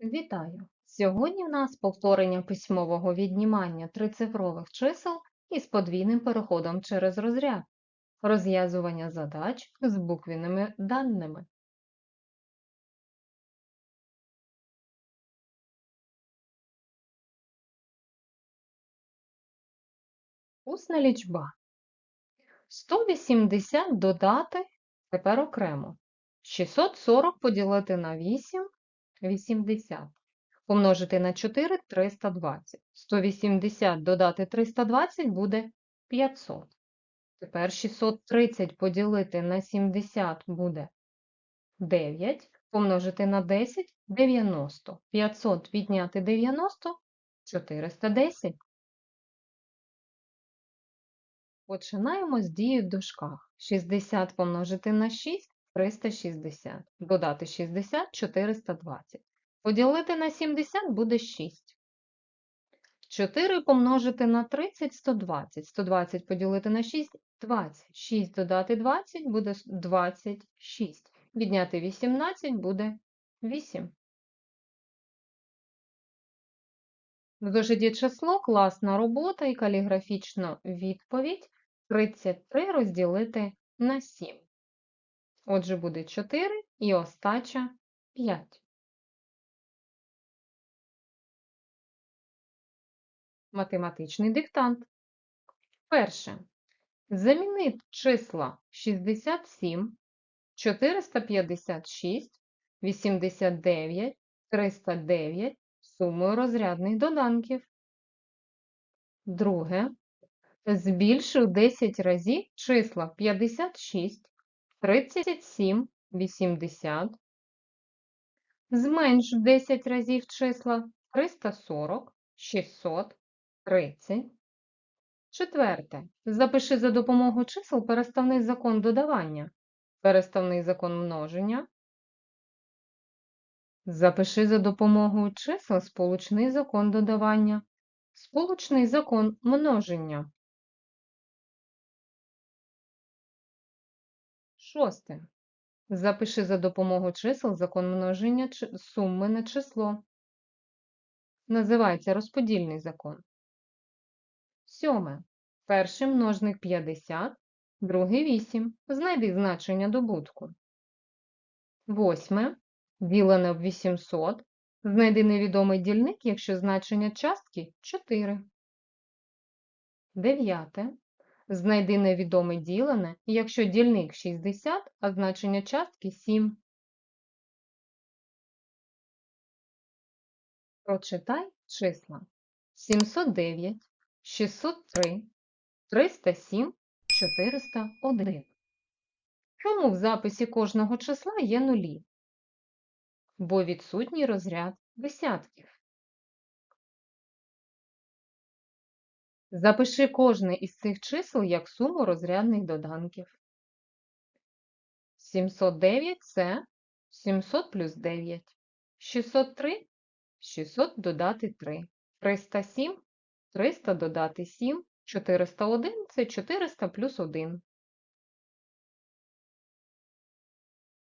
Вітаю! Сьогодні в нас повторення письмового віднімання трицифрових чисел із подвійним переходом через розряд, розв'язування задач з буквенними даними. Усна лічба. 180 додати тепер окремо. 640 поділити на 8 – 80. Помножити на 4 – 320. 180 додати 320 буде 500. Тепер 630 поділити на 70 буде 9. Помножити на 10 – 90. 500 відняти 90 – 410. Починаємо з дії в дужках. 60 помножити на 6 – 360. Додати 60 – 420. Поділити на 70 буде 6. 4 помножити на 30 – 120. 120 поділити на 6 – 20. 6 додати 20 буде 26. Відняти 18 буде 8. В число, класна робота і каліграфічна відповідь 33 розділити на 7. Отже, буде 4 і остача 5. Математичний диктант. Перше. Замінити числа 67, 456, 89, 309 сумою розрядних доданків. Друге. Збільшив 10 разів числа 56, 37, 80. Зменш 10 разів числа 340, 600, 30. Четверте. Запиши за допомогою чисел переставний закон додавання, переставний закон множення. Запиши за допомогою чисел сполучний закон додавання, сполучний закон множення. Шосте. Запиши за допомогою чисел закон множення суми на число. Називається розподільний закон. Сьоме. Перший множник 50, другий 8. Знайди значення добутку. Восьме. Ділене в 800. Знайди невідомий дільник, якщо значення частки 4. Дев'яте. Знайди невідоме ділене, якщо дільник 60, а значення частки 7. Прочитай числа 709, 603, 307, 401. Чому в записі кожного числа є нулі? Бо відсутній розряд десятків. Запиши кожне із цих чисел як суму розрядних доданків. 709 – це 700 плюс 9. 603 – 600 додати 3. 307 – 300 додати 7. 401 – це 400 плюс 1.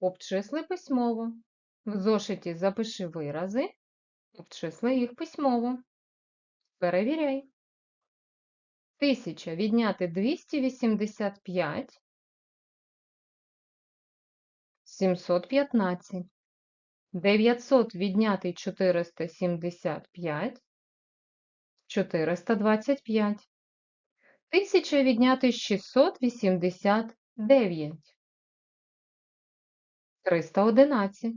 Обчисли письмово. В зошиті запиши вирази, обчисли їх письмово. Перевіряй. 1000 відняти 285, 715. 900 відняти 475, 425. 1000 відняти 689, 311.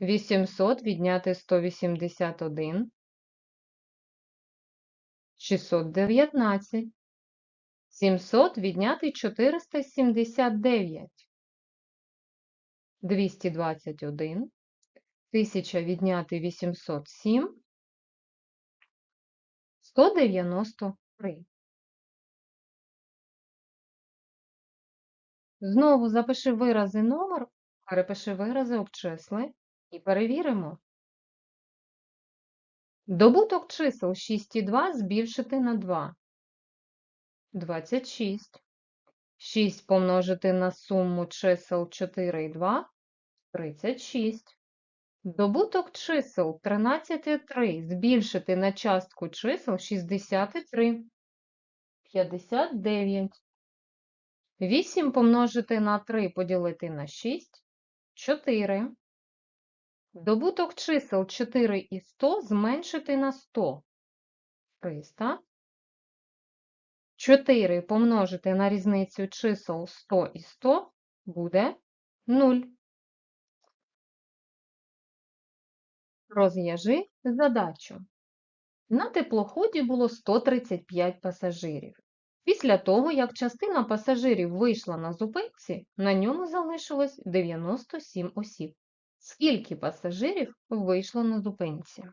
800 відняти 181, 619. 700 відняти 479. 221. 1000 відняти 807. 193. Знову запиши вирази номер, перепиши вирази обчисли і перевіримо. Добуток чисел 6 і 2 збільшити на 2. 26. 6 помножити на суму чисел 4 і 2 – 36. Добуток чисел 13 і 3 збільшити на частку чисел 60 і 3. 59. 8 помножити на 3 поділити на 6 – 4. Добуток чисел 4 і 100 зменшити на 100 – 300. 4 помножити на різницю чисел 100 і 100 буде 0. Розв'яжи задачу. На теплоході було 135 пасажирів. Після того, як частина пасажирів вийшла на зупинці, на ньому залишилось 97 осіб. Скільки пасажирів вийшло на зупинці?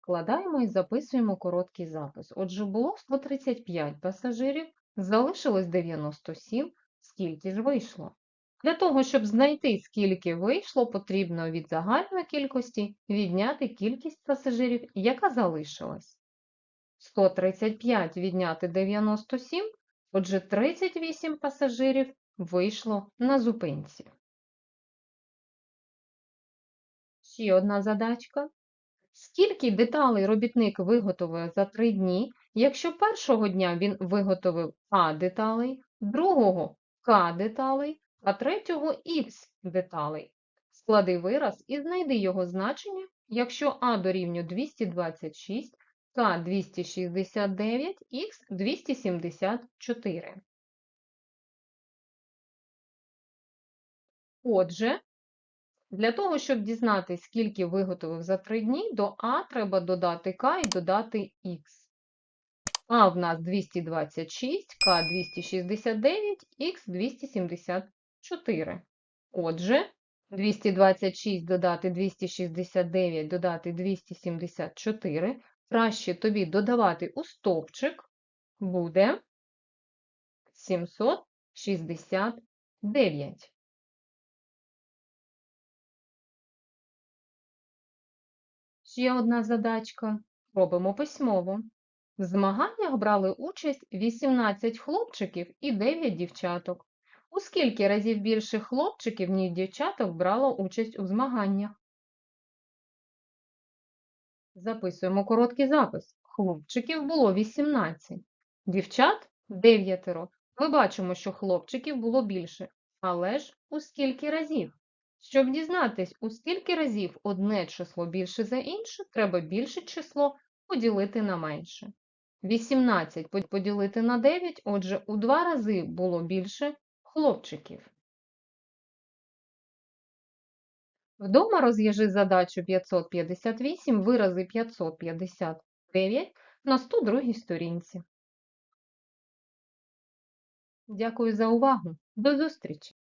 Вкладаємо і записуємо короткий запис. Отже, було 135 пасажирів, залишилось 97. Скільки ж вийшло? Для того, щоб знайти, скільки вийшло, потрібно від загальної кількості відняти кількість пасажирів, яка залишилась. 135 відняти 97, отже 38 пасажирів вийшло на зупинці. Ще одна задачка. Скільки деталей робітник виготовив за 3 дні, якщо першого дня він виготовив А деталей, другого К деталей, а третього Х деталей? Склади вираз і знайди його значення, якщо А дорівнює 226, К 269, Х 274. Отже, для того, щоб дізнатися, скільки виготовив за 3 дні, до А треба додати К і додати Х. А в нас 226, К 269, Х 274. Отже, 226 додати 269 додати 274. Краще тобі додавати у стовпчик буде 769. Ще одна задачка. Робимо письмово. В змаганнях брали участь 18 хлопчиків і 9 дівчаток. У скільки разів більше хлопчиків, ніж дівчаток брало участь у змаганнях? Записуємо короткий запис. Хлопчиків було 18, дівчат 9. Ми бачимо, що хлопчиків було більше. Але ж у скільки разів? Щоб дізнатись, у скільки разів одне число більше за інше, треба більше число поділити на менше. 18 поділити на 9, отже, у два рази було більше хлопчиків. Вдома розв'яжи задачу 558, вирази 559 на 102 сторінці. Дякую за увагу. До зустрічі!